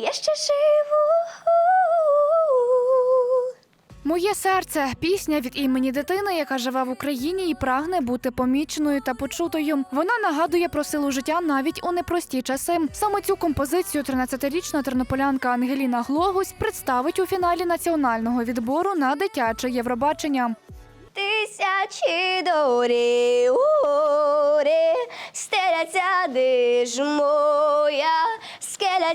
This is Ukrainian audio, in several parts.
я ще живу. Моє серце пісня від імені дитини, яка живе в Україні і прагне бути поміченою та почутою. Вона нагадує про силу життя навіть у непрості часи. Саме цю композицію 13-річна тернополянка Ангеліна Глогусь представить у фіналі національного відбору на дитяче Євробачення. Тисячі дорі, урі, стеляться дижмо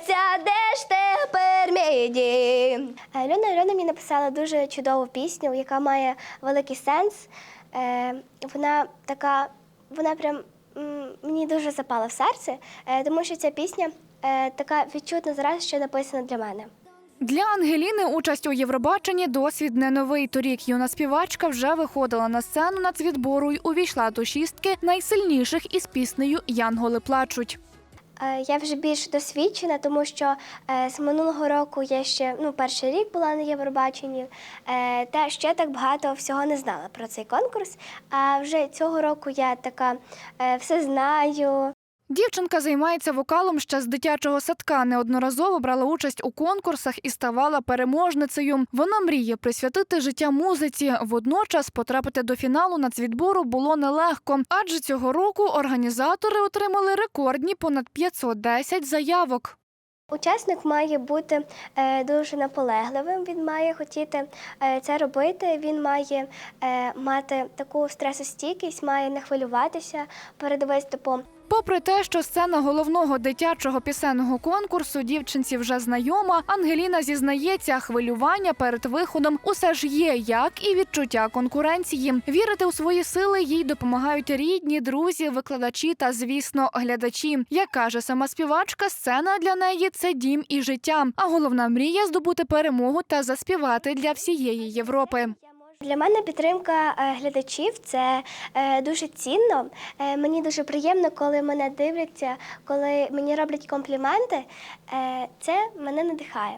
скеляться, де ж тепер мій дім. Альона Альона мені написала дуже чудову пісню, яка має великий сенс. Е, Вона така, вона прям м, мені дуже запала в серце, е, тому що ця пісня е, така відчутна зараз, що написана для мене. Для Ангеліни участь у Євробаченні досвід не новий. Торік юна співачка вже виходила на сцену нацвідбору й увійшла до шістки найсильніших із піснею Янголи плачуть. Е, Я вже більш досвідчена, тому що е, з минулого року я ще ну, перший рік була на Євробаченні, е, та ще так багато всього не знала про цей конкурс. А вже цього року я така все знаю. Дівчинка займається вокалом ще з дитячого садка. Неодноразово брала участь у конкурсах і ставала переможницею. Вона мріє присвятити життя музиці. Водночас потрапити до фіналу нацвідбору було нелегко, адже цього року організатори отримали рекордні понад 510 заявок. Учасник має бути е, дуже наполегливим, він має хотіти е, це робити, він має е, мати таку стресостійкість, має не хвилюватися перед виступом. Попри те, що сцена головного дитячого пісенного конкурсу дівчинці вже знайома, Ангеліна зізнається, хвилювання перед виходом усе ж є, як і відчуття конкуренції. Вірити у свої сили їй допомагають рідні, друзі, викладачі та, звісно, глядачі. Як каже сама співачка, сцена для неї це дім і життя. А головна мрія здобути перемогу та заспівати для всієї Європи. Для мене підтримка е, глядачів це е, дуже цінно. Е, Мені дуже приємно, коли мене дивляться, коли мені роблять компліменти. Це мене надихає.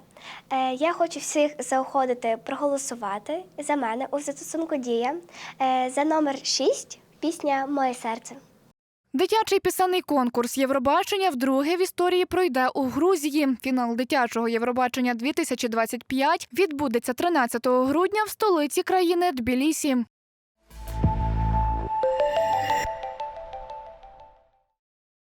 Я хочу всіх заохотити проголосувати за мене у застосунку Дія за номер 6 пісня Моє серце. Дитячий пісенний конкурс Євробачення вдруге в історії пройде у Грузії. Фінал дитячого Євробачення 2025 відбудеться 13 грудня в столиці країни Тбілісі.